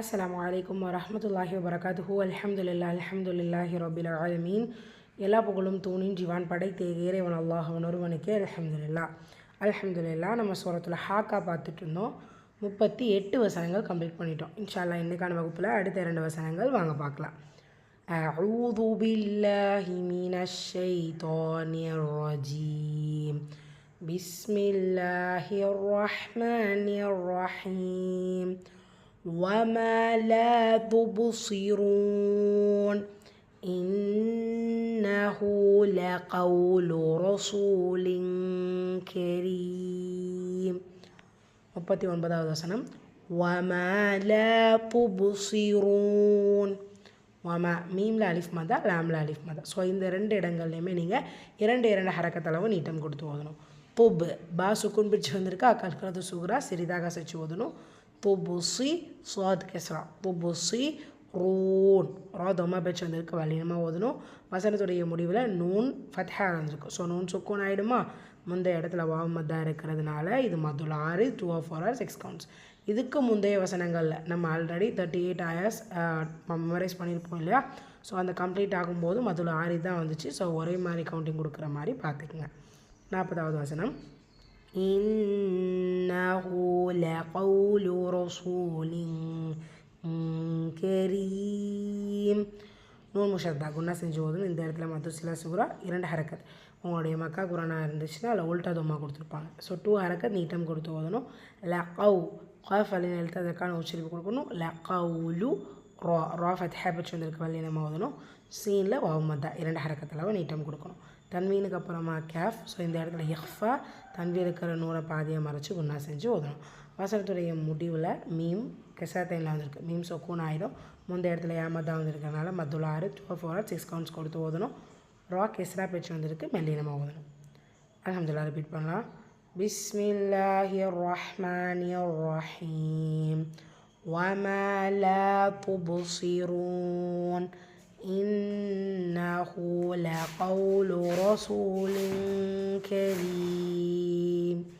அஸ்ஸலாமு அலைக்கும் வரஹ்மத்துல்லாஹி வபரகாத்துஹு அல்ஹம்துலில்லா அல்ஹம்துலில்லாஹி ரபில் ஆலமீன் எல்லா புகழும் தூணின் ஜிவான் படைத்த இறைவன் அல்லாஹவன் ஒருவனுக்கே அல்ஹம்துலில்லா அல்ஹம்துலில்லா நம்ம சூரத்தில் ஹாக்கா பார்த்துட்டு இருந்தோம் முப்பத்தி எட்டு வசனங்கள் கம்ப்ளீட் பண்ணிட்டோம் இன்ஷா அல்லாஹ் இன்னைக்கான வகுப்பில் அடுத்த இரண்டு வசனங்கள் வாங்க பார்க்கலாம் أعوذ بالله من الشيطان الرجيم بسم الله الرحمن الرحيم وما لا تبصرون إنه لقول رسول كريم முப்பத்தி ஒன்பதாவது வசனம் وما لا تبصرون வமா மீமில் அலிஃப் மதா லாமில் அலிஃப் மதா ஸோ இந்த ரெண்டு இடங்கள்லையுமே நீங்கள் இரண்டு இரண்டு ஹரக்கத்தளவு நீட்டம் கொடுத்து ஓதணும் புப் பா சுக்குன் பிடிச்சி வந்திருக்கா கல்கரது சுகுரா சிறிதாக சச்சு ஓதணும் புபுசி சுவாத் கெஸ்ரா புபுசி ரூன் ரா தொம்மா பேச்சு வந்திருக்கு வலினமாக ஓதணும் வசனத்துடைய முடிவில் நூன் ஃபத்ஹா வந்திருக்கு ஸோ நூன் சுக்கோன் ஆகிடுமா முந்தைய இடத்துல வாவ் மத்தாக இருக்கிறதுனால இது மதுல் ஆறு two of four or six counts இதுக்கு முந்தைய வசனங்களில் நம்ம ஆல்ரெடி தேர்ட்டி எயிட் ஆயர்ஸ் மெமரைஸ் பண்ணியிருப்போம் இல்லையா? ஸோ அந்த கம்ப்ளீட் ஆகும்போது மதுல ஆறு தான் வந்துச்சு. ஸோ ஒரே மாதிரி கவுண்டிங் கொடுக்குற மாதிரி பார்த்துக்குங்க. நாற்பதாவது வசனம். இன்னஹூ لقول رسول கரீம் நூல் முஷத்தா குன்னா செஞ்சு போதும் இந்த இடத்துல மது சில சுகுரா இரண்டு ஹரக்கத். உங்களுடைய மக்கா குரானாக இருந்துச்சுன்னா அதில் உல்ட்டா தொம்மா கொடுத்துருப்பாங்க. ஸோ டூ ஹரக்கத் நீட்டம் கொடுத்து ஓதணும். ல கவு. அலின் எழுத்து அதற்கான உச்சரிப்பு கொடுக்கணும். லகவுலு ரா. ரா ஃபத்ஹா பச்சு வந்திருக்கு வள்ளி நம்ம ஓதணும். சீனில் வாவுமத்தா இரண்டு ஹரக்கத்தில் நீட்டம் கொடுக்கணும். தன்வீனுக்கு அப்புறமா கேஃப் ஸோ இந்த இடத்துல எஃபா தன்வீர் இருக்கிற நூறை பாதியை மறைச்சி குன்னா செஞ்சு ஓதணும் வசனத்துடைய முடிவில் மீம் கெசாத்தைனில் வந்திருக்கு மீம் சொக்கூன் ஆயிடும் முந்தைய இடத்துல ஏமதா வந்திருக்கனால மத்துள்ள ஆறு two four or six counts கொடுத்து ஓதணும் ரா கெஸ்ரா பேச்சு வந்திருக்கு மெல்லினமாக ஓதணும் அலமதுல்லா ரிப்பீட் பண்ணலாம் பிஸ்மில்லாஹி ரஹ்மானி ரஹீம் وما لا تبصرون إنه لقول رسول كريم.